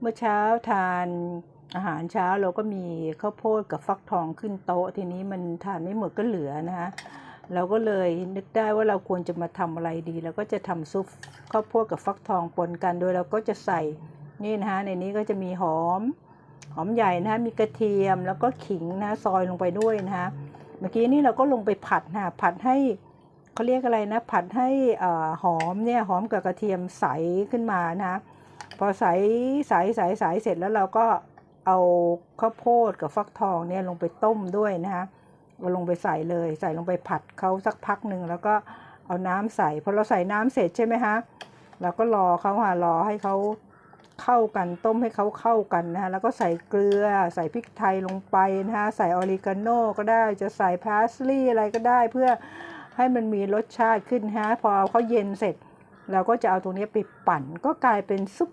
เมื่อเช้าทานอาหารเช้าเราก็มีข้าวโพดกับฟักทองขึ้นโต๊ะ ทีนี้มันทานไม่หมดก็เหลือนะคะเราก็เลยนึกได้ว่าเราควรจะมาทำอะไรดีเราก็จะทำซุปข้าวโพดกับฟักทองปนกัน โดยเราก็จะใส่นี่นะคะในนี้ก็จะมีหอมหอมใหญ่นะคะมีกระเทียมแล้วก็ขิงนะซอยลงไปด้วยนะคะเมื่อกี้นี่เราก็ลงไปผัดนะผัดให้เขาเรียกอะไรนะ ผัดให้หอมเนี่ยหอมกับกระเทียมใสขึ้นมานะะ พอใสใสใสใสเสร็จแล้วเราก็เอาข้าวโพดกับฟักทองเนี่ยลงไปต้มด้วยนะคะเอาลงไปใส่เลย ใส่ลงไปผัดเขาสักพักหนึ่งแล้วก็เอาน้ำใส่พอเราใส่น้ำเสร็จใช่ไหมคะเราก็รอเขาค่ะรอให้เขาเข้ากันต้มให้เขาเข้ากันนะคะแล้วก็ใส่เกลือใส่พริกไทยลงไปนะคะใส่ออริกาโน่ก็ได้จะใส่พาสลีย์อะไรก็ได้เพื่อให้มันมีรสชาติขึ้นฮะพอเขาเย็นเสร็จ เราก็จะเอาตรงนี้ไปปั่นก็กลายเป็นซุป